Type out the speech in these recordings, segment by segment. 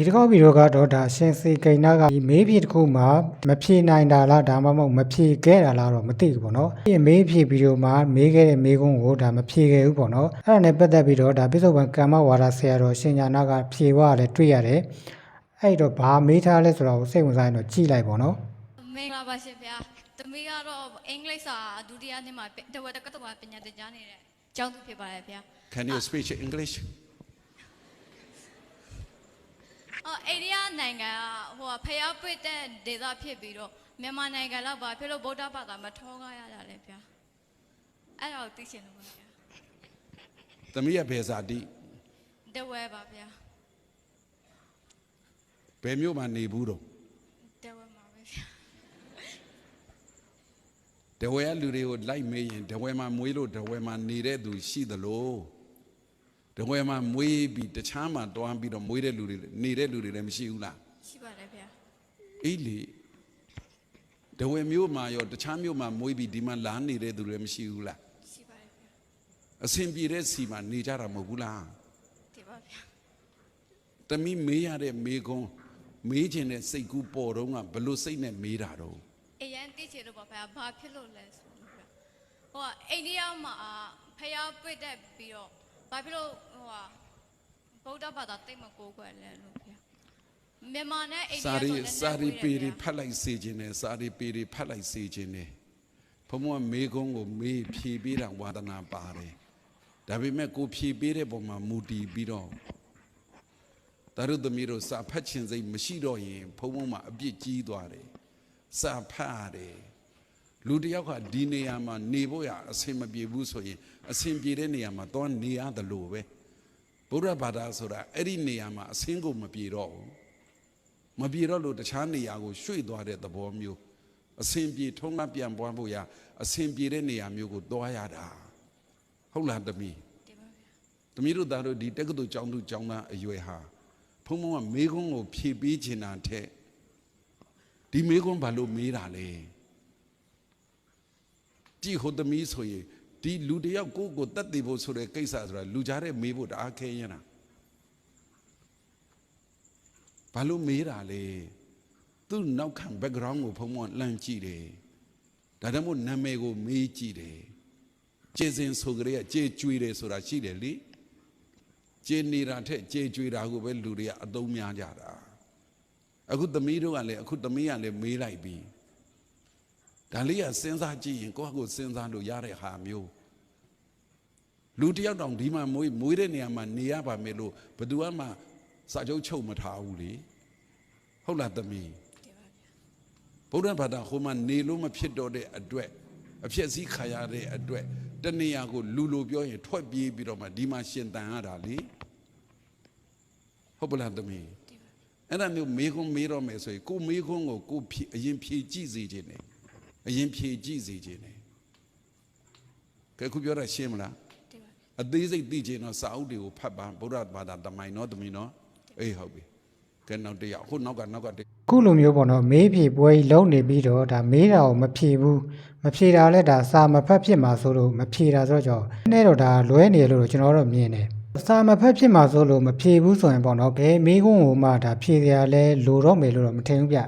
ဒီတစ်ခေါက်ဗီဒီယိုကတော့ဒါရှင်စီကိန်းနာကဒီမေးဖြေတစ်ခုမှာမဖြေနိုင်တာလားဒါမှမဟုတ်မဖြေခဲ့တာလားတော့မသိဘူးပေါ့နော်ဒီမေးဖြေဗီဒီယိုမှာမေးခဲ့တဲ့မေးခွန်းကိုဒါမဖြေခဲ့ဘူးပေါ့နော်အဲ့ဒါနဲ့ပတ်သက်ပြီးတော့ဒါပြစ္ဆုတ်ပံကမ္မဝါဒဆရာတော်ရှင်ညာနာကဖြေသွားတယ်တွေ့ရတယ်အဲ့တော့ဘာမေးထားလဲဆိုတော့စိတ်ဝင်စားရင်တော့ကြည့်လိုက်ပေါ့နော်မင်္ဂလာပါရှင်ဗျာသမီးကတော့အင်္ဂလိပ်စာဒုတိယနှစ်မှာတဝက်တက္ကသိုလ်မှာပညာသင်ကြားနေတဲ့ကျောင်းသူဖြစ်ပါတယ်ဗျာ Can you speak English? အော်အိန္ဒိယနိုင်ငံကဟိုကဖျားပွင့်တဲ့ဒေသဖြစ်ပြီးတော့မြန်မာနိုင်ငံလောက်ပါဖြစ်လို့ဗုဒ္ဓဘာသာမထောကားရတာလေဗျာအဲ့ဒါကိုသိချင်လို့ပါဗျာသမီးရဘယ်စာတိတဝဲပါဗျာဘယ်မြို့မှာနေဘူးတော့တဝဲမှာပဲဗျာတဝဲလူတွေကိုလိုက်မေးရင်တဝဲမှာမွေးလို့တဝဲမှာနေတဲ့သူရှိသလို တဝဲမှာမွေးပြီးတခြားမှာတွားပြီးတော့မွေးတဲ့လူတွေနေတဲ့လူတွေလည်းမရှိဘူးလားရှိပါတယ်ဗျာအေးလေတဝဲမြို့မှာရောတခြားမြို့မှာမွေးပြီးဒီမှာလာနေတဲ့သူတွေလည်းမရှိဘူးလားရှိပါတယ်ဗျာအဆင်ပြေတဲ့စီမှာနေကြတာမဟုတ်ဘူးလားဒီပါဗျာတမီးမေးရတဲ့မေးခွန်းမေးခြင်းတဲ့စိတ်ကူးပေါ်တော့ကဘလို့စိတ်နဲ့မေးတာတော့အရန်သိချင်လို့ပါဗျာဘာဖြစ်လို့လဲဆိုလို့ဗျာဟိုကအိန္ဒိယမှာဖျားပွင့်တဲ့ပြီးတော့ ဘာဖြစ်လို့ဟိုကဗုဒ္ဓဘာသာတိတ်မကိုးကွယ်လဲလို့ဗျာမြန်မာနဲ့အိန္ဒိယစာဆိုရီလည်းနည်းနည်းစာရီဝေးပေတယ်ရီဗျာဖတ်လိုက်စေခြင်းနဲ့စာရီပေရီဖတ်လိုက်စေခြင်းနဲ့ဘုံဘုံကမေကုန်းကိုမေးဖြေပေးတာဝါဒနာပါတယ်ဒါပေမဲ့ကိုဖြေပေးတဲ့ပုံမှာမူတည်ပြီးတော့တရုတ်သမီးတို့စာဖတ်ခြင်းစိတ်မရှိတော့ရင်ဘုံဘုံမှာအပြစ်ကြီးသွားတယ်စာဖတ်ရတယ် လူတစ်ယောက်ကဒီနေရာမှာနေဖို့ရအဆင်မပြေဘူးဆိုရင်အဆင်ပြေတဲ့နေရာမှာသွားနေရတယ်လို့ပဲဘုရားဘာသာဆိုတာအဲ့ဒီနေရာမှာအဆင်ကိုမပြေတော့ဘူးမပြေတော့လို့တခြားနေရာကိုရွှေ့သွားတဲ့သဘောမျိုးအဆင်ပြေထုံးကပြန်ပွားဖို့ရအဆင်ပြေတဲ့နေရာမျိုးကိုသွားရတာဟုတ်လားတမီးဒီပါဗျာတမီးတို့သားတို့ဒီတက္ကသိုလ်ကျောင်းသူကျောင်းသားအရွယ်ဟာဖုံဖုံကမေခွန်းကိုဖြည့်ပေးချင်တာတဲ့ဒီမေခွန်းဘာလို့မေးတာလဲ ကြည့်ဟိုတမီးဆိုရင်ဒီလူတစ်ယောက်ကိုယ့်ကိုတတ်သိဖို့ဆိုတဲ့ကိစ္စဆိုတာလူကြားတဲ့မေးဖို့တအားခဲရင်တာဘာလို့မေးတာလဲသူ့နောက်ခံ background ကိုဖုံးဖုံးလှမ်းကြည့်တယ်ဒါကြောင့်မို့နာမည်ကိုမေးကြည့်တယ်ကျေစင်ဆိုကြရဲ့ကျေကျွေးတယ်ဆိုတာရှိတယ်လေကျေနေတာထက်ကျေကျွေးတာကိုပဲလူတွေကအသုံးများကြတာအခုသမီးတို့ကလည်းအခုသမီးကလည်းမေးလိုက်ပြီ ဒါလေးကစဉ်းစားကြည့်ရင်ကိုယ့်ဟာကိုယ်စဉ်းစားလို့ရတဲ့ဟာမျိုးလူတစ်ယောက်တောင်ဒီမှာမွေးမွေးတဲ့နေရာမှာနေရပါမယ်လို့ဘယ်သူမှစာချုပ်ချုပ်မထားဘူးလေဟုတ်လားသမီးဒီပါဗျာဗုဒ္ဓဘာသာဟိုမှာနေလို့မဖြစ်တော့တဲ့အတွက်အဖြစ်စည်းခါရတဲ့အတွက်တနေရာကိုလူလိုပြောရင်ထွက်ပြေးပြီးတော့မှဒီမှာရှင်တန်ရတာလေဟုတ်ပလားသမီးအဲ့ဒါမျိုးမေခွန်းမေးတော့မယ်ဆိုရင်ကိုမေခွန်းကိုကိုဖြေအရင်ဖြေကြည့်စေခြင်းနဲ့ အရင်ဖြေကြည့်စေခြင်းနဲ့ကဲခုပြောတာရှင်းမလားဒီပါဗျာအသေးစိတ်သိခြင်းတော့စာအုပ်တွေကိုဖတ်ပါဗုဒ္ဓဘာသာတမိုင်နော်သမီးနော်အေးဟုတ်ပြီကဲနောက်တစ်ယောက်ခုနောက်ကနောက်ကတစ်ခုလိုမျိုးပေါ့နော်မေးဖြေပွဲကြီးလုံးနေပြီးတော့ဒါမေးတာကိုမဖြေဘူးမဖြေတာလည်းဒါစာမဖတ်ဖြစ်မှာဆိုလို့မဖြေတာဆိုတော့ကြောင့်နည်းတော့ဒါလွဲနေလို့ကျွန်တော်တို့မြင်တယ်စာမဖတ်ဖြစ်မှာဆိုလို့မဖြေဘူးဆိုရင်ပေါ့နော်ဘယ်မေးခွန်းကိုမှဒါဖြေစရာလဲလိုတော့မယ်လို့တော့မထင်ဘူးဗျအဲ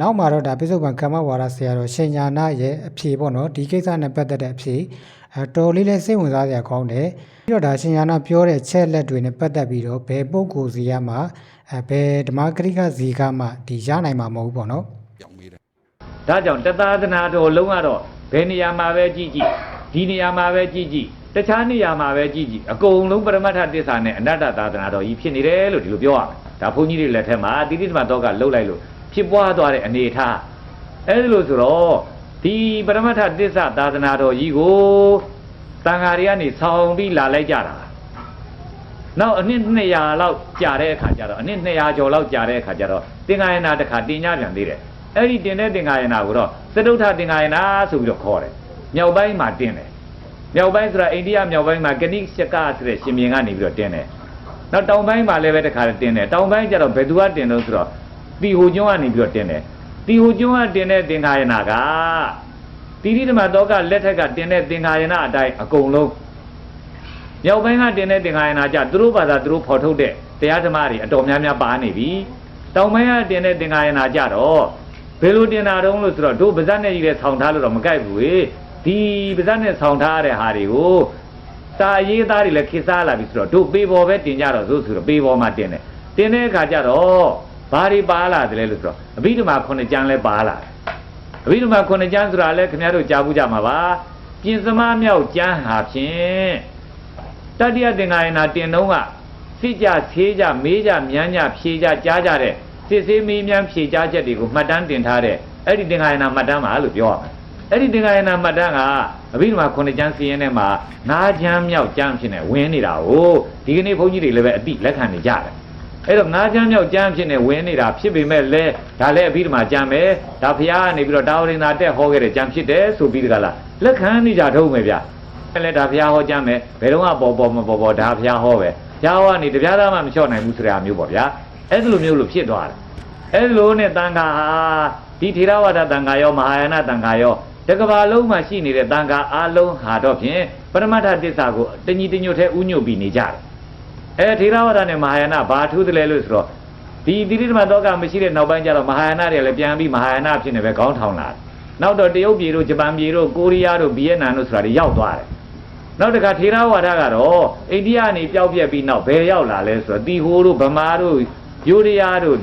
နောက်မှာတော့ဒါပြစ္ဆုတ်ပံကမ္မဝါဒဆရာတော်ရှင်ညာနာရဲ့အဖြေပေါ့နော်ဒီကိစ္စနဲ့ပတ်သက်တဲ့အဖြေအဲတော်လေးလဲစိတ်ဝင်စားစရာကောင်းတယ်ပြီးတော့ဒါရှင်ညာနာပြောတဲ့ချက်လက်တွေနဲ့ပတ်သက်ပြီးတော့ဘယ်ပုဂ္ဂိုလ်စီကမှအဲဘယ်ဓမ္မဂရိကဇီကမှဒီရနိုင်မှာမဟုတ်ဘူးပေါ့နော်ပြောင်းမေးတယ်ဒါကြောင့်တသာသနာတော်လုံးကတော့ဘယ်နေရာမှာပဲကြည့်ကြည့်ဒီနေရာမှာပဲကြည့်ကြည့်တခြားနေရာမှာပဲကြည့်ကြည့်အကုန်လုံးပရမတ္ထတစ္ဆာနဲ့အနတ္တသာသနာတော်ကြီးဖြစ်နေတယ်လို့ဒီလိုပြောရမယ်ဒါဘုန်းကြီးတွေလက်ထက်မှာတိတိသမတော်ကလှုပ်လိုက်လို့ ဖြစ်ပွားသွားတဲ့အနေအထားအဲဒီလိုဆိုတော့ဒီပရမတ္ထတစ္ဆာသာသနာတော်ကြီးကိုတန်ဃာတွေကနေဆောင်းပြီးလာလိုက်ကြတာနောက်အနှစ်200လောက်ကြာတဲ့အခါကျတော့အနှစ်200ကျော်လောက်ကြာတဲ့အခါကျတော့သင်္ဃာယနာတစ်ခါတင်ကြပြန်သေးတယ်အဲ့ဒီတင်တဲ့သင်္ဃာယနာကိုတော့သတုထသင်္ဃာယနာဆိုပြီးတော့ခေါ်တယ်မြောက်ပိုင်းမှာတင်တယ်မြောက်ပိုင်းဆိုတာအိန္ဒိယမြောက်ပိုင်းမှာဂဏိရှကဆိုတဲ့ရှင်မြင်းကနေပြီးတော့တင်တယ်နောက်တောင်ပိုင်းမှာလည်းပဲတစ်ခါတင်တယ်တောင်ပိုင်းကျတော့ဘယ်သူကတင်လို့ဆိုတော့ တီဟိုကျွန်းကနေပြီးတော့တင်တယ်တီဟိုကျွန်းကတင်တဲ့သင်္ဃာယနာကတိရိဓမ္မတောကလက်ထက်ကတင်တဲ့သင်္ဃာယနာအတိုင်းအကုန်လုံးမြောက်ပိုင်းကတင်တဲ့သင်္ဃာယနာကြသူတို့ဘာသာသူတို့ဖော်ထုတ်တဲ့တရားဓမ္မတွေအတော်များများပါနေပြီတောင်ပိုင်းကတင်တဲ့သင်္ကာယနာကြတော့ဘယ်လိုတင်တာတုံးလို့ဆိုတော့တို့ပါဇက်နဲ့ကြီးတဲ့ဆောင်းထားလို့တော့မကိုက်ဘူးလေဒီပါဇက်နဲ့ဆောင်းထားရတဲ့ဟာတွေကိုစာရေးသားတွေလည်းခေတ်စားလာပြီဆိုတော့တို့ပေပေါ်ပဲတင်ကြတော့ဆိုဆိုတော့ပေပေါ်မှာတင်တယ်တင်တဲ့အခါကျတော့ ဘာတွေပါလာတယ်လဲလို့ဆိုတော့အဘိဓမ္မာခုနှစ်ကျမ်းလည်းပါလာတယ်အဘိဓမ္မာခုနှစ်ကျမ်းဆိုတာလည်းခင်ဗျားတို့ကြားဘူးကြမှာပါပြင်စမမြောက်ကျမ်းဟာဖြင့်တတိယသင်္ဃာယနာတင်တော့ကစစ်ကြသေးကြမေးကြမြန်းကြဖြေကြကြားကြတဲ့စစ်ဆေးမေးမြန်းဖြေကြားချက်တွေကိုမှတ်တမ်းတင်ထားတဲ့အဲ့ဒီသင်္ဃာယနာမှတ်တမ်းပါလို့ပြောရမယ်အဲ့ဒီသင်္ဃာယနာမှတ်တမ်းကအဘိဓမ္မာခုနှစ်ကျမ်းစီရင်ထဲမှာငါးကျမ်းမြောက်ကျမ်းဖြစ်နေဝင်နေတာ哦ဒီကနေ့ဘုန်းကြီးတွေလည်းပဲအတိလက်ခံနေကြတယ် အဲ့တော့ငါးချမ်းမြောက်ကျမ်းဖြစ်နေဝင်နေတာဖြစ်ပေမဲ့လဲဒါလည်းအပြီးတမှာကျမ်းပဲဒါဖရားကနေပြီးတော့တာဝရင်သာတက်ဟောခဲ့တဲ့ကျမ်းဖြစ်တယ်ဆိုပြီးတကလားလက်ခံနေကြထုံးမယ်ဗျအဲ့လဲဒါဖရားဟောကျမ်းပဲဘယ်တော့မှပေါ်ပေါ်မပေါ်ပေါ်ဒါဖရားဟောပဲဖရားဟောကနေတပြားသားမှမလျှော့နိုင်ဘူးဆိုတာမျိုးပေါ့ဗျာအဲ့ဒီလိုမျိုးလို့ဖြစ်သွားတယ်အဲ့ဒီလိုနဲ့တန်ခါဟာဒီထေရဝါဒတန်ခါရောမဟာယာနတန်ခါရောတကဘာလုံးမှာရှိနေတဲ့တန်ခါအလုံးဟာတော့ဖြင့်ပရမတ္ထတစ္ဆာကိုတညီတညွတ်ထဲဥညွတ်ပြီးနေကြတယ် အဲထေရဝါဒနဲ့မဟာယာနဘာထူးတယ်လဲလို့ဆိုတော့ဒီတိရိဓမ္မတောကမရှိတဲ့နောက်ပိုင်းကျတော့မဟာယာနတွေလည်းပြန်ပြီးမဟာယာနဖြစ်နေပဲခေါင်းထောင်လာတယ်။နောက်တော့တရုတ်ပြည်တို့ဂျပန်ပြည်တို့ကိုရီးယားတို့ဗီယက်နမ်တို့ဆိုတာတွေရောက်သွားတယ်။နောက်တခါထေရဝါဒကတော့အိန္ဒိယနေပျောက်ပြက်ပြီးနောက်ဘယ်ရောက်လာလဲဆိုတော့တီဟိုတို့ဗမာတို့ယူရီးယားတို့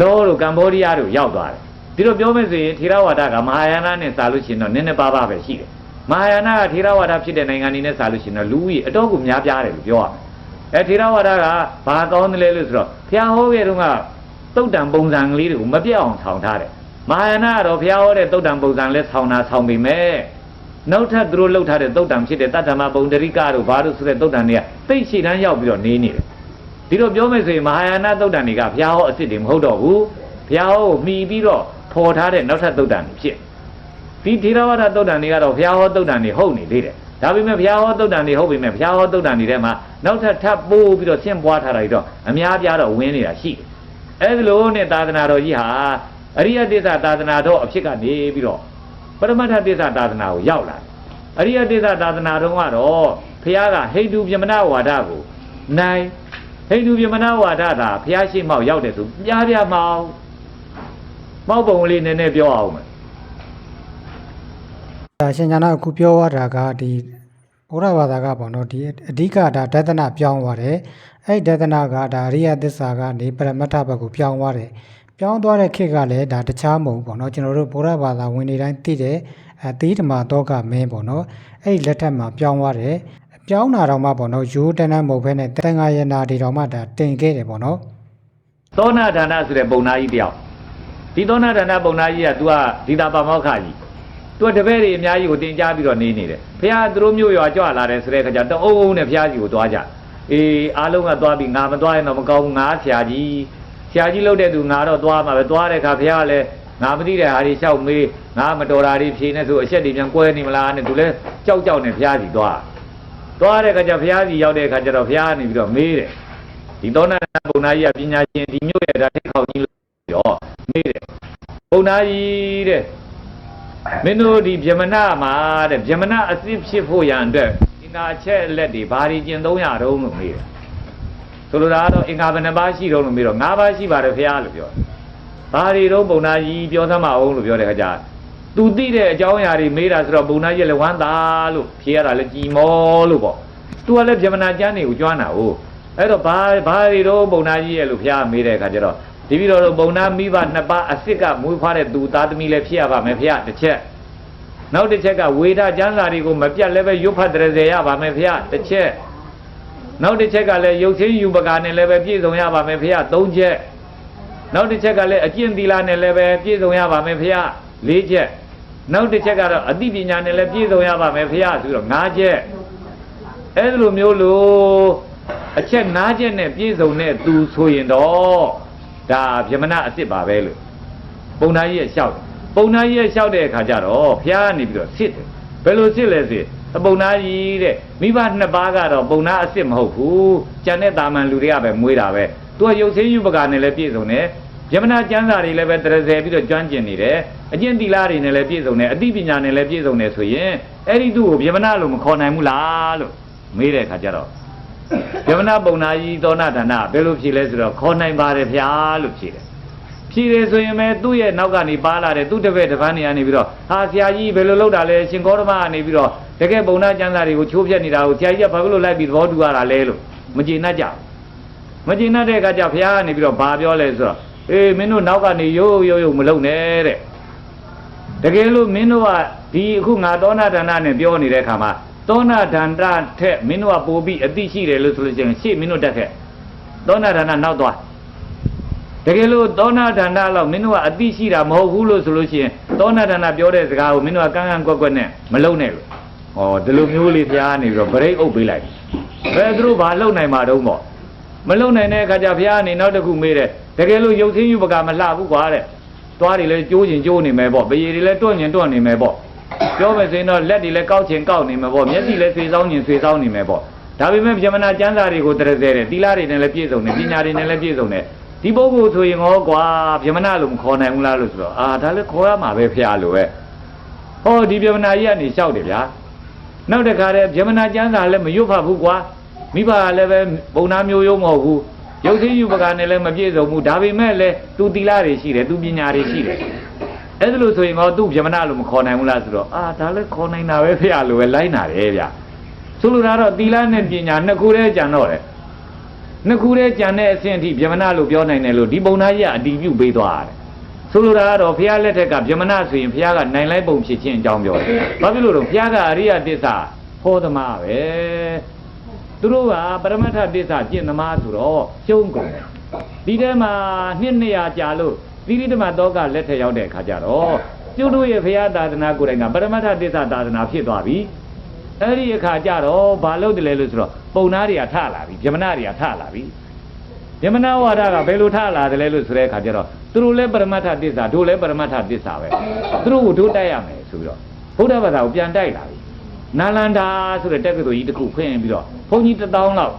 လောတို့ကမ္ဘောဒီးယားတို့ရောက်သွားတယ်။ဒီလိုပြောမယ်ဆိုရင်ထေရဝါဒကမဟာယာနနဲ့စာလို့ရှိရင်တော့နည်းနည်းပါးပါးပဲရှိတယ်။မဟာယာနကထေရဝါဒဖြစ်တဲ့နိုင်ငံတွေနဲ့စာလို့ရှိရင်တော့လူဦးရေအတော့ကိုများပြားတယ်လို့ပြောရမယ်။ အဲထေရဝါဒကဘာကောင်းတယ်လဲလို့ဆိုတော့ဘုရားဟောခဲ့တုန်းကတုတ်တံပုံစံကလေးတွေကိုမပြတ်အောင်ထောင်ထားတယ်မဟာယာနကတော့ဘုရားဟောတဲ့တုတ်တံပုံစံလဲထောင်တာထောင်ပေမဲ့နောက်ထပ်သူတို့လှုပ်ထားတဲ့တုတ်တံဖြစ်တဲ့တတ္တမပုံတရိကတို့ဘာလို့ဆိုတဲ့တုတ်တံတွေကသိရှိတန်းရောက်ပြီးတော့နေနေတယ်ဒီလိုပြောမယ်ဆိုရင်မဟာယာနတုတ်တံတွေကဘုရားဟောအစ်စ်တွေမဟုတ်တော့ဘူးဘုရားဟောကိုမှီပြီးတော့ဖော်ထားတဲ့နောက်ထပ်တုတ်တံတွေဖြစ်ဒီထေရဝါဒတုတ်တန်တွေကတော့ဘုရားဟောတုတ်တန်တွေဟုတ်နေသေးတယ် ဒါပေမဲ့ဘုရားဟောတုတ်တန်တွေဟုတ်ပေမဲ့ဘုရားဟောတုတ်တန်တွေထဲမှာနောက်ထပ်ထပ်ပိုးပြီးတော့ဆင့်ပွားထားတာတွေတော့အများပြားတော့ဝင်နေတာရှိတယ်အဲဒီလိုနဲ့သာသနာတော်ကြီးဟာအရိယသစ္စာသာသနာတော်အဖြစ်ကနေပြီးတော့ပရမတ္ထသစ္စာသာသနာကိုရောက်လာတယ်အရိယသစ္စာသာသနာတော်ကတော့ဘုရားကဟိန္ဒူပြမနာဝါဒကိုနိုင်ဟိန္ဒူပြမနာဝါဒသာဘုရားရှိမောက်ရောက်တယ်ဆိုပြားပြားမောက်မောက်ပုံလေးနည်းနည်းပြောအောင်မယ် ဒါရှင်ညာနာအခုပြောရတာကဒီဘုရားဘာသာကပေါ့နော်ဒီအဓိကဒါဒသနာပြောင်းသွားတယ်အဲ့ဒီဒသနာကဒါအရိယသစ္စာကနေပရမတ္ထဘက်ကိုပြောင်းသွားတယ်ပြောင်းသွားတဲ့ခေတ်ကလည်းဒါတခြားမဟုတ်ဘူးပေါ့နော်ကျွန်တော်တို့ဘုရားဘာသာဝင်နေတိုင်းသိတယ်အဲသီဓမ္မာတော့ကမင်းပေါ့နော်အဲ့ဒီလက်ထက်မှာပြောင်းသွားတယ်ပြောင်းတာတော့မှပေါ့နော်ရိုးတန်းတန်းမဟုတ်ဘဲနဲ့တန်ဃာယနာတွေတော့မှဒါတင်ခဲ့တယ်ပေါ့နော်သောနာဌာနဆိုတဲ့ပုံနာကြီးတယောက်ဒီသောနာဌာနပုံနာကြီးက तू ကဒီတာပါမောက္ခကြီး तू ကတပည့်တွေအများကြီးကိုတင် जा ပြီးတော့နေနေတယ်ဘုရားသူတို့မျိုးရွာကြွလာတယ်ဆိုတဲ့အခါကျတအုံအုံနဲ့ဘုရားကြီးကိုသွားကြအေးအားလုံးကသွားပြီးငါမသွားရင်တော့မကောင်းဘူးငါဆရာကြီးဆရာကြီးလုပ်တဲ့သူငါတော့သွားမှာပဲသွားတဲ့အခါဘုရားကလည်းငါမသိတဲ့ဟာတွေလျှောက်မေးငါမတော်တာတွေဖြေနေဆိုအချက်တွေပြန်ကွဲနေမလားနဲ့သူလည်းကြောက်ကြောက်နဲ့ဘုရားကြီးသွားသွားတဲ့အခါကျဘုရားကြီးရောက်တဲ့အခါကျတော့ဘုရားကနေပြီးတော့မေးတယ်ဒီသောနာဘုံနာကြီးကပညာရှင်ဒီမျိုးရဲ့ဒါထိခေါင်းကြီးလို့ပြောမေးတယ်ဘုံနာကြီးတဲ့ မင်းတို့ဒီဗြဟ္မဏမှာတဲ့ဗြဟ္မဏအစစ်ဖြစ်ဖို့ရန်အတွက်ဒီနာအချက်အလက်တွေဘာတွေကျင့်သုံးရတော့လို့မေးတယ်ဆိုလိုတာကတော့အင်္ဂါဘယ်နှပါးရှိတော့လို့မေးတော့၅ပါးရှိပါတယ်ဖေလို့ပြောဘာတွေတော့ဘုံနာကြီးပြောသမှာအောင်လို့ပြောတဲ့ခါကျသူသိတဲ့အကြောင်းအရာတွေမေးတာဆိုတော့ဘုံနာကြီးလည်းဝမ်းသာလို့ဖြေရတာလည်းကြည်မောလို့ပေါ့သူကလည်းဗြဟ္မဏကျမ်းတွေကိုကျွမ်းတာဟုတ်အဲ့တော့ဘာဘာတွေတော့ဘုံနာကြီးရဲ့လို့ဖျားမေးတဲ့အခါကျတော့ ဒီပြီးတော့ဘုံနာမိဘနှစ်ပါးအစ်စ်ကမွေးဖွားတဲ့သူသားသမီးလည်းဖြစ်ရပါမယ်ဖျားတစ်ချက်နောက်တစ်ချက်ကဝေဒကျမ်းစာတွေကိုမပြတ်လည်းပဲရွတ်ဖတ်တရစေရပါမယ်ဖျားတစ်ချက်နောက်တစ်ချက်ကလည်းရုပ်ချင်းယူပကာနဲ့လည်းပဲပြည့်စုံရပါမယ်ဖျားသုံးချက်နောက်တစ်ချက်ကလည်းအကျင့်သီလနဲ့လည်းပဲပြည့်စုံရပါမယ်ဖျားလေးချက်နောက်တစ်ချက်ကတော့အသိပညာနဲ့လည်းပြည့်စုံရပါမယ်ဖျားဆိုတော့၅ချက်အဲ့ဒီလိုမျိုးလို့အချက်၅ချက်နဲ့ပြည့်စုံတဲ့သူဆိုရင်တော့ ဒါဗြဟ္မဏအစ်စ်ပါပဲလို့ပုံနာကြီးရဲ့လျှောက်တယ်ပုံနာကြီးရဲ့လျှောက်တဲ့အခါကျတော့ဘုရားကနေပြီးတော့စစ်တယ်ဘယ်လိုစစ်လဲဆိုရင်ပုံနာကြီးတဲ့မိဘနှစ်ပါးကတော့ပုံနာအစ်စ်မဟုတ်ဘူးကျန်တဲ့တာမန်လူတွေကပဲမွေးတာပဲသူကရုပ်ချင်းယူပကာနဲ့လည်းပြည့်စုံတယ်ဗြဟ္မဏကျမ်းစာတွေလည်းပဲတရဆယ်ပြီးတော့ကျွမ်းကျင်နေတယ်အကျင့်သီလတွေနဲ့လည်းပြည့်စုံတယ်အသိပညာနဲ့လည်းပြည့်စုံတယ်ဆိုရင်အဲ့ဒီသူ့ကိုဗြဟ္မဏလို့မခေါ်နိုင်ဘူးလားလို့မေးတဲ့အခါကျတော့ ဗျမနာပုံနာကြီးသောနာဌာနဘယ်လိုဖြေလဲဆိုတော့ခေါ်နိုင်ပါတယ်ဗျာလို့ဖြေတယ်ဖြေတယ်ဆိုရင်ပဲသူ့ရဲ့နောက်ကနေပါလာတယ်သူ့တစ်ဖက်တစ်ပန်းနေရနေပြီးတော့ဟာဆရာကြီးဘယ်လိုလုပ်တာလဲရှင်ကောဓမကနေပြီးတော့တကယ်ပုံနာကျမ်းစာတွေကိုချိုးဖျက်နေတာကိုဆရာကြီးကဘာဖြစ်လို့လိုက်ပြီးသဘောတူရတာလဲလို့မကျေနပ်ကြဘူးမကျေနပ်တဲ့အခါကျဘုရားကနေပြီးတော့ဘာပြောလဲဆိုတော့အေးမင်းတို့နောက်ကနေရိုးရိုးရိုးမလုပ်နဲ့တဲ့တကယ်လို့မင်းတို့ကဒီအခုငါသောနာဌာနနဲ့ပြောနေတဲ့အခါမှာ သောနာဌာနထက်မင်းတို့ကပိုပြီးအသိရှိတယ်လို့ဆိုလို့ရှိရင်ရှေ့မင်းတို့တက်ခဲ့သောနာဌာနနောက်သွားတကယ်လို့သောနာဌာနလောက်မင်းတို့ကအသိရှိတာမဟုတ်ဘူးလို့ဆိုလို့ရှိရင်သောနာဌာနပြောတဲ့စကားကိုမင်းတို့ကကန်းကန်းကွက်ကွက်နဲ့မလုံးနဲ့လို့ဟောဒီလိုမျိုးလေးဖျားနေပြီးတော့ဗရိတ်အုပ်ပေးလိုက်ဘယ်သူတို့ဘာလုံနိုင်မှာတုံးပေါ့မလုံနိုင်တဲ့အခါကျဘုရားအနေနောက်တစ်ခုမေးတယ်တကယ်လို့ရုပ်သင်းယူပကမလှဘူးကွာတဲ့သွားတွေလည်းကျိုးကျင်ကျိုးနေမယ်ပေါ့ပရေတွေလည်းတွန့်ကျင်တွန့်နေမယ်ပေါ့ ပြောမယ်ဆိုရင်တော့လက်တွေလည်းကောက်ကျင်ကောက်နေမယ်ပေါ့မျက်စိလည်းဆွေဆောင်ကျင်ဆွေဆောင်နေမယ်ပေါ့ဒါပေမဲ့ဗြဟ္မဏကျမ်းစာတွေကိုတရစဲတယ်သီလတွေနဲ့လည်းပြည့်စုံတယ်ပညာတွေနဲ့လည်းပြည့်စုံတယ်ဒီပုဂ္ဂိုလ်ဆိုရင်ဟောကွာဗြဟ္မဏလို့မခေါ်နိုင်ဘူးလားလို့ဆိုတော့အာဒါလည်းခေါ်ရမှာပဲဖျားလို့ပဲဟောဒီဗြဟ္မဏကြီးကနေလျှောက်တယ်ဗျာနောက်တခါတည်းဗြဟ္မဏကျမ်းစာလည်းမရွတ်ဖတ်ဘူးကွာမိဘကလည်းပဲဘုံနာမျိုးရုံးမဟုတ်ဘူးရုပ်သိယူပကနဲ့လည်းမပြည့်စုံဘူးဒါပေမဲ့လည်းသူတီလာတွေရှိတယ်သူပညာတွေရှိတယ် အဲ့ဒါလို့ဆိုရင်တော့သူ့ဗြဟ္မဏလို့မခေါ်နိုင်ဘူးလားဆိုတော့အာဒါလည်းခေါ်နိုင်တာပဲဖေရလို့ပဲလိုက်နာတယ်ဗျဆိုလိုတာတော့တီလာနဲ့ပညာနှစ်ခုတည်းကြံတော့တယ်နှစ်ခုတည်းကြံတဲ့အဆင့်အထိဗြဟ္မဏလို့ပြောနိုင်တယ်လို့ဒီဘုံနာကြီးကအတီးပြုတ်ပေးသွားတယ်ဆိုလိုတာကတော့ဘုရားလက်ထက်ကဗြဟ္မဏဆိုရင်ဘုရားကနိုင်လိုက်ပုံဖြစ်ခြင်းအကြောင်းပြောတယ်ဘာဖြစ်လို့လဲဘုရားကအရိယတစ္ဆာဟောသမားပဲသူတို့ကပရမတ္ထတစ္ဆာကျင့်သမားဆိုတော့ရှုံးကုန်တယ်ဒီထဲမှာနှစ်200ကြာလို့ သီရိဓမ္မတောကလက်ထက်ရောက်တဲ့အခါကျတော့ကျုပ်တို့ရဲ့ဘုရားသာသနာကိုယ်တိုင်ကပရမတ္ထတစ္ဆာသာသနာဖြစ်သွားပြီအဲ့ဒီအခါကျတော့ဘာလုပ်တယ်လဲလို့ဆိုတော့ပုံနာတွေကထလာပြီဗြဟ္မဏတွေကထလာပြီယမနာဝါဒကဘယ်လိုထလာတယ်လဲလို့ဆိုတဲ့အခါကျတော့သူတို့လည်းပရမတ္ထတစ္ဆာတို့လည်းပရမတ္ထတစ္ဆာပဲသူတို့ကိုတို့တိုက်ရမယ်ဆိုပြီးတော့ဗုဒ္ဓဘာသာကိုပြန်တိုက်လာပြီနာလန္ဒာဆိုတဲ့တက္ကသိုလ်ကြီးတစ်ခုဖွင့်ပြီးတော့ဘုန်းကြီးတစ်တောင်းလောက်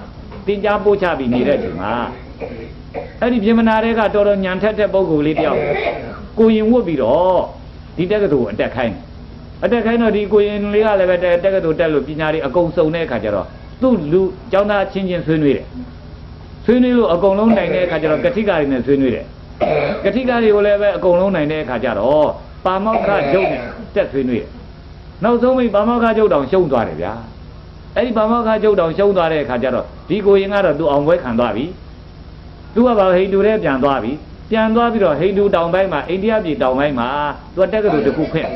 တင် जा ပို့ချပြီးနေတဲ့အချိန်မှာ အဲ့ဒီပြမနာတွေကတော်တော်ညံထက်တဲ့ပုံကိုယ်လေးတယောက်ကိုရင်ဝတ်ပြီးတော့ဒီတက္ကသိုလ်ကိုအတက်ခိုင်းတယ်အတက်ခိုင်းတော့ဒီကိုရင်လေးကလည်းပဲတက္ကသိုလ်တက်လို့ပညာတွေအကုန်စုံတဲ့အခါကျတော့သူ့လူကျောင်းသားချင်းချင်းဆွေးနွေးတယ်ဆွေးနွေးလို့အကုန်လုံးနိုင်တဲ့အခါကျတော့ကတိကာတွေနဲ့ဆွေးနွေးတယ်။ကတိကာတွေကိုလည်းပဲအကုန်လုံးနိုင်တဲ့အခါကျတော့ပါမောက္ခကျုပ်နဲ့တက်ဆွေးနွေးတယ်။နောက်ဆုံးမိပါမောက္ခကျုပ်တောင်ရှုံးသွားတယ်ဗျာ။အဲ့ဒီပါမောက္ခကျုပ်တောင်ရှုံးသွားတဲ့အခါကျတော့ဒီကိုရင်ကတော့သူအောင်ပွဲခံသွားပြီ။ သူကဘာဟိန္ဒူထဲပြန်သွားပြီပြန်သွားပြီးတော့ဟိန္ဒူတောင်ပိုင်းမှာအိန္ဒိယပြည်တောင်ပိုင်းမှာသူကတက္ကသိုလ်တစ်ခုဖွင့်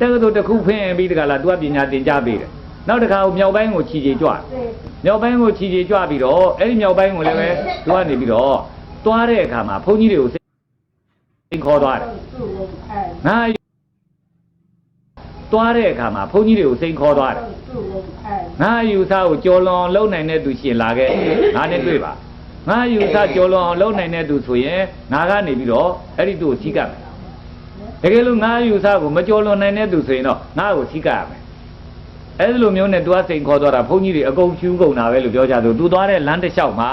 တက္ကသိုလ်တစ်ခုဖွင့်ပြီးတကလားသူကပညာသင်ကြားပေးတယ်နောက်တစ်ခါမြောက်ပိုင်းကိုခြီချီကြွမြောက်ပိုင်းကိုခြီချီကြွပြီးတော့အဲ့ဒီမြောက်ပိုင်းကိုလည်းပဲသူကနေပြီးတော့သွားတဲ့အခါမှာဘုန်းကြီးတွေကိုစိတ်ခေါ်သွားတယ်ငါသွားတဲ့အခါမှာဘုန်းကြီးတွေကိုစိတ်ခေါ်သွားတယ်ငါယူဆကိုကြော်လွန်လုံနိုင်တဲ့သူရှင်လာခဲ့ငါနဲ့တွေ့ပါ ငါယူဆကြော်လွန်အောင်လုံနိုင်တဲ့သူဆိုရင်ငါကနေပြီးတော့အဲ့ဒီသူကိုထိကပ်မယ်တကယ်လို့ငါယူဆကိုမကြော်လွန်နိုင်တဲ့သူဆိုရင်တော့ငါ့ကိုထိကပ်ရမယ်အဲ့ဒီလိုမျိုးနဲ့သူကစိန်ခေါ်သွားတာဘုန်းကြီးတွေအကုန်ဖြူးကုန်တာပဲလို့ပြောကြသူသူသွားတဲ့လမ်းတစ်လျှောက်မှာ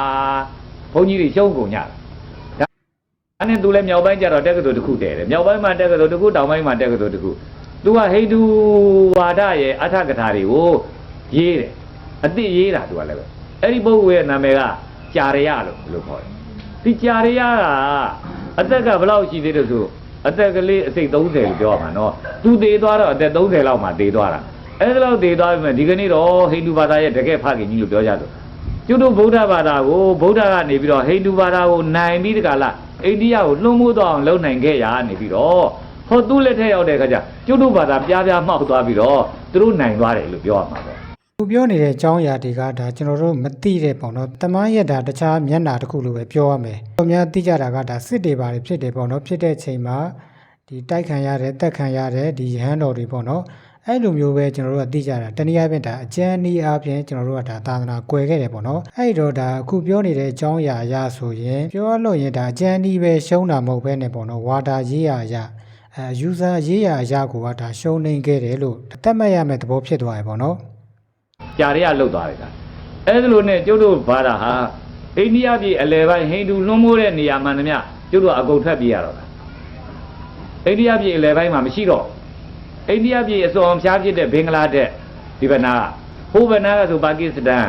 ဘုန်းကြီးတွေရှုံးကုန်ကြတယ်ဒါအဲ့နဲ့သူလည်းမြောက်ပိုင်းကျတော့တက္ကသိုလ်တစ်ခုတည်တယ်မြောက်ပိုင်းမှာတက္ကသိုလ်တစ်ခုတောင်ပိုင်းမှာတက္ကသိုလ်တစ်ခုသူကဟိန္ဒူဝါဒရဲ့အထကထာတွေကိုရေးတယ်အတိရေးတာသူကလည်းပဲအဲ့ဒီပုဂ္ဂိုလ်ရဲ့နာမည်က ကြာရယလို့လို့ခေါ်တယ်ဒီကြာရယကအသက်ကဘယ်လောက်ရှိသေးတယ်ဆိုအသက်ကလေးအစိတ်30လို့ပြောရမှာနော်သူသေးသွားတော့အသက်30လောက်မှသေးသွားတာအဲ့ဒါလောက်တည်သွားပြီမဲ့ဒီကနေ့တော့ဟိန္ဒူဘာသာရဲ့တကယ်ဖခင်ကြီးလို့ပြောကြတယ်ကျွတ်တို့ဗုဒ္ဓဘာသာကိုဗုဒ္ဓကနေပြီးတော့ဟိန္ဒူဘာသာကိုနိုင်ပြီးတကလားအိန္ဒိယကိုလွှမ်းမိုးတော့အောင်လုပ်နိုင်ခဲ့ရနေပြီးတော့ဟောသူ့လက်ထက်ရောက်တဲ့ခါကျကျွတ်တို့ဘာသာပြားပြားမှောက်သွားပြီးတော့သူတို့နိုင်သွားတယ်လို့ပြောရမှာပေါ့ သူပြောနေတဲ့အကြောင်းအရာတွေကဒါကျွန်တော်တို့မသိတဲ့ပေါ့နော်တမန်ရက်ဒါတခြားမျက်နာတစ်ခုလိုပဲပြောရမယ်။အများသိကြတာကဒါစစ်တွေပါတယ်ဖြစ်တယ်ပေါ့နော်ဖြစ်တဲ့ချိန်မှာဒီတိုက်ခံရတယ်တက်ခံရတယ်ဒီရဟန်းတော်တွေပေါ့နော်အဲ့လိုမျိုးပဲကျွန်တော်တို့ကသိကြတာတနည်းအားဖြင့်ဒါအကျဉ်းနည်းအားဖြင့်ကျွန်တော်တို့ကဒါသာသနာကွယ်ခဲ့တယ်ပေါ့နော်အဲ့တော့ဒါအခုပြောနေတဲ့အကြောင်းအရာအရဆိုရင်ပြောရလို့ရင်ဒါအကျဉ်းနည်းပဲရှုံးတာမဟုတ်ပဲနဲ့ပေါ့နော်ဝါတာရေးရအရအဲ user ရေးရအရကိုကဒါရှုံးနေခဲ့တယ်လို့တတ်မှတ်ရမယ့်သဘောဖြစ်သွားပြီပေါ့နော် ကြာရရလှုပ်သွားတယ်ကအဲ့ဒါလိုနဲ့ကျုပ်တို့ဘာသာဟာအိန္ဒိယပြည်အလယ်ပိုင်းဟိန္ဒူလွှမ်းမိုးတဲ့နေရာမှန်သမျှကျုပ်တို့အကုန်ထွက်ပြေးရတော့တာအိန္ဒိယပြည်အလယ်ပိုင်းမှာမရှိတော့အိန္ဒိယပြည်အစော်ဖျားဖြစ်တဲ့ဘင်္ဂလားဒေ့ရှ်ဒီဘနာကဟိုဘနာကဆိုပါကစ္စတန်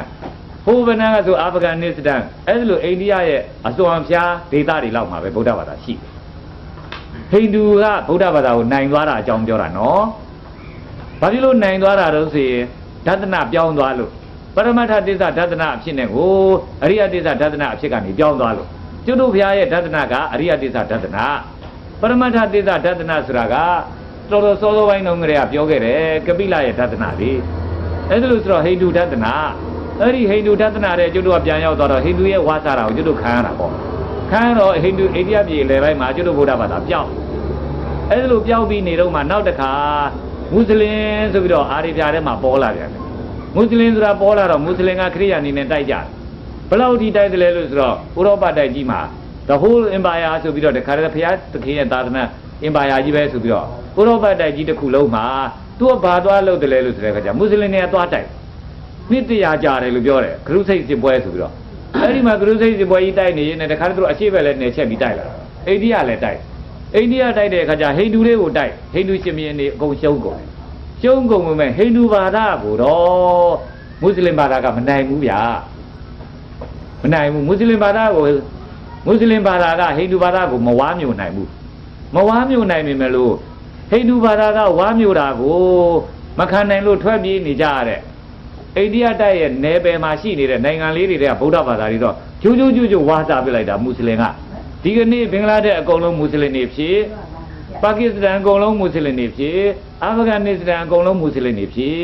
ဟိုဘနာကဆိုအာဖဂန်နစ္စတန်အဲ့ဒီလိုအိန္ဒိယရဲ့အစွန်ဖျားဒေသတွေလောက်မှာပဲဗုဒ္ဓဘာသာရှိတယ်ဟိန္ဒူကဗုဒ္ဓဘာသာကိုနိုင်သွားတာအကြောင်းပြောတာနော်ဘာဖြစ်လို့နိုင်သွားတာတော့ဆိုရင် ဒသနပြောင်းသွားလို့ပရမတ္ထတိစ္ဆဒသနအဖြစ်နဲ့ကိုအရိယတိစ္ဆဒသနအဖြစ်ကနေပြောင်းသွားလို့ကျွတ်တို့ဘုရားရဲ့ဒသနကအရိယတိစ္ဆဒသနပရမတ္ထတိစ္ဆဒသနဆိုတာကတော်တော်စောစောပိုင်းတုန်းကတည်းကပြောခဲ့တယ်ကပိလရဲ့ဒသနလေးအဲ့ဒါလို့ဆိုတော့ဟိန္ဒူဒသနအဲ့ဒီဟိန္ဒူဒသနတဲ့ကျွတ်တို့ကပြန်ရောက်သွားတော့ဟိန္ဒူရဲ့ဝါစာတာကိုကျွတ်တို့ခံရတာပေါ့ခံရတော့ဟိန္ဒူအိန္ဒိယပြည်လေပိုင်းမှာကျွတ်တို့ဗုဒ္ဓဘာသာပြောင်းအဲ့ဒါလိုပြောင်းပြီးနေတော့မှနောက်တစ်ခါ မွတ်စလင်ဆိုပြီးတော့အာရီပြာထဲမှာပေါ်လာပြန်တယ်မွတ်စလင်ဆိုတာပေါ်လာတော့မွတ်စလင်ကခရိယာအနေနဲ့တိုက်ကြတယ်ဘယ်လောက်ထိတိုက်တယ်လဲလို့ဆိုတော့ဥရောပတိုက်ကြီးမှာ the whole empire ဆိုပြီးတော့တခါတည်းဘုရားသခင်ရဲ့သာသနာ empire ကြီးပဲဆိုပြီးတော့ဥရောပတိုက်ကြီးတစ်ခုလုံးမှာသူကဘာသွားလုပ်တယ်လဲလို့ဆိုတဲ့အခါကျမွတ်စလင်တွေကသွားတိုက်နှစ်တရာကြာတယ်လို့ပြောတယ်ဂရုစိတ်စစ်ပွဲဆိုပြီးတော့အဲ့ဒီမှာဂရုစိတ်စစ်ပွဲကြီးတိုက်နေရင်တခါတည်းသူတို့အရှိပဲလဲနေချက်ပြီးတိုက်လာအိန္ဒိယလည်းတိုက် အိန္ဒိယတိုက်တဲ့အခါကျဟိန္ဒူတွေကိုတိုက်ဟိန္ဒူရှင်မင်းတွေအကုန်ရှုံးကုန်တယ်ရှုံးကုန်ပေမဲ့ဟိန္ဒူဘာသာကိုတော့မွတ်စလင်ဘာသာကမနိုင်ဘူးဗျာမနိုင်ဘူးမွတ်စလင်ဘာသာကိုမွတ်စလင်ဘာသာကဟိန္ဒူဘာသာကိုမဝါမျိုးနိုင်ဘူးမဝါမျိုးနိုင်ပေမဲ့လို့ဟိန္ဒူဘာသာကဝါမျိုးတာကိုမခံနိုင်လို့ထွက်ပြေးနေကြရတဲ့အိန္ဒိယတိုက်ရဲ့နယ်ပယ်မှာရှိနေတဲ့နိုင်ငံလေးတွေကဗုဒ္ဓဘာသာတွေတော့ကျိုးကျိုးကျိုးကျိုးဝါစာပြလိုက်တာမွတ်စလင်က ဒီကနေ့ဘင်္ဂလားဒေ့ရှ်အကုန်လုံးမွတ်စလင်တွေဖြစ်ပါကစ္စတန်အကုန်လုံးမွတ်စလင်တွေဖြစ်အာဖဂန်နစ္စတန်အကုန်လုံးမွတ်စလင်တွေဖြစ်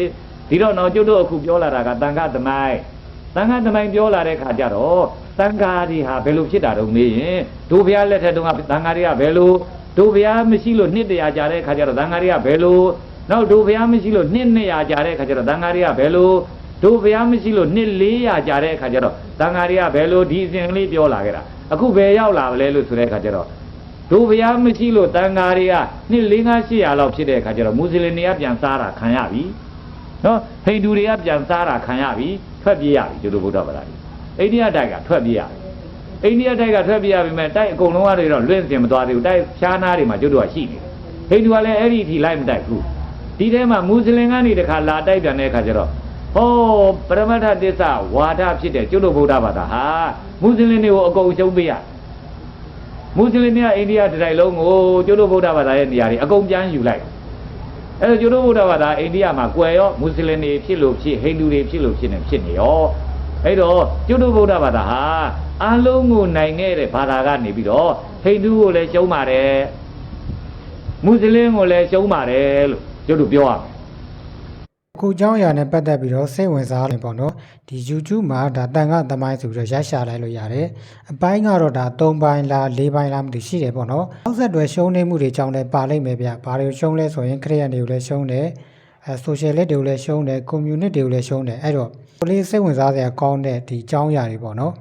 ဒီတော့တော့ကျုပ်တို့အခုပြောလာတာကတန်ခါသမိုင်းတန်ခါသမိုင်းပြောလာတဲ့ခါကျတော့တန်ခါဒီဟာဘယ်လိုဖြစ်တာတုံးမေးရင်ဒုဘုရားလက်ထက်တုန်းကတန်ခါတွေကဘယ်လိုဒုဘုရားမရှိလို့နှစ်တရာကြာတဲ့ခါကျတော့တန်ခါတွေကဘယ်လိုနောက်ဒုဘုရားမရှိလို့နှစ်200ကြာတဲ့ခါကျတော့တန်ခါတွေကဘယ်လိုဒုဘုရားမရှိလို့နှစ်400ကြာတဲ့ခါကျတော့တန်ခါတွေကဘယ်လိုဒီအစဉ်ကလေးပြောလာခဲ့တာ အခုဘယ်ရောက်လာမလဲလို့ဆိုတဲ့အခါကျတော့ဒုဘုရားမရှိလို့တန်ဃာတွေကနှစ်၄၅800လောက်ဖြစ်တဲ့အခါကျတော့မွတ်စလင်တွေကပြန်စားတာခံရပြီနော်ဟိန္ဒူတွေကပြန်စားတာခံရပြီထွက်ပြေးရပြီကျတို့ဗုဒ္ဓဘာသာကြီးအိန္ဒိယတိုက်ကထွက်ပြေးရပြီအိန္ဒိယတိုက်ကထွက်ပြေးရပြီမဲ့တိုက်အကုန်လုံးကတော့လွင့်စင်မသွားသေးဘူးတိုက်ဖြားနာတွေမှာကျတို့ကရှိနေတယ်ဟိန္ဒူကလည်းအဲ့ဒီအထိလိုက်မတိုက်ဘူးဒီထဲမှာမွတ်စလင်ကနေတခါလာတိုက်ပြန်တဲ့အခါကျတော့ ဟောပရမတ္ထတစ္ဆဝါဒဖြစ်တဲ့ကျွတ်တို့ဗုဒ္ဓဘာသာဟာမွတ်စလင်တွေကိုအကုန်ရှုံးပေးရမွတ်စလင်တွေကအိန္ဒိယတစ်တိုင်းလုံးကိုကျွတ်တို့ဗုဒ္ဓဘာသာရဲ့နေရာတွေအကုန်ပြန်ယူလိုက်အဲဒါကျွတ်တို့ဗုဒ္ဓဘာသာအိန္ဒိယမှာကွယ်ရောမွတ်စလင်တွေဖြစ်လို့ဖြစ်ဟိန္ဒူတွေဖြစ်လို့ဖြစ်နေဖြစ်နေရောအဲ့တော့ကျွတ်တို့ဗုဒ္ဓဘာသာဟာအလုံးကိုနိုင်ခဲ့တဲ့ဘာသာကနေပြီးတော့ဟိန္ဒူကိုလည်းရှုံးပါတယ်မွတ်စလင်ကိုလည်းရှုံးပါတယ်လို့ကျွတ်တို့ပြောရမယ် အခုအကြောင်းအရာနဲ့ပတ်သက်ပြီးတော့စိတ်ဝင်စားတယ်ပေါ့နော်ဒီ YouTube မှာဒါတန်ခါသမိုင်းဆိုပြီးတော့ရရှာလိုက်လို့ရတယ်အပိုင်းကတော့ဒါ3ပိုင်းလား4ပိုင်းလားမသိရှိတယ်ပေါ့နော်နောက်ဆက်တွဲရှုံးနေမှုတွေကြောင့်လည်းပါလိမ့်မယ်ဗျဘာတွေကိုရှုံးလဲဆိုရင်ခရီးယန်တွေကိုလည်းရှုံးတယ်အဲ social လက်တွေကိုလည်းရှုံးတယ် community တွေကိုလည်းရှုံးတယ်အဲ့တော့ police စိတ်ဝင်စားစရာကောင်းတဲ့ဒီအကြောင်းအရာတွေပေါ့နော်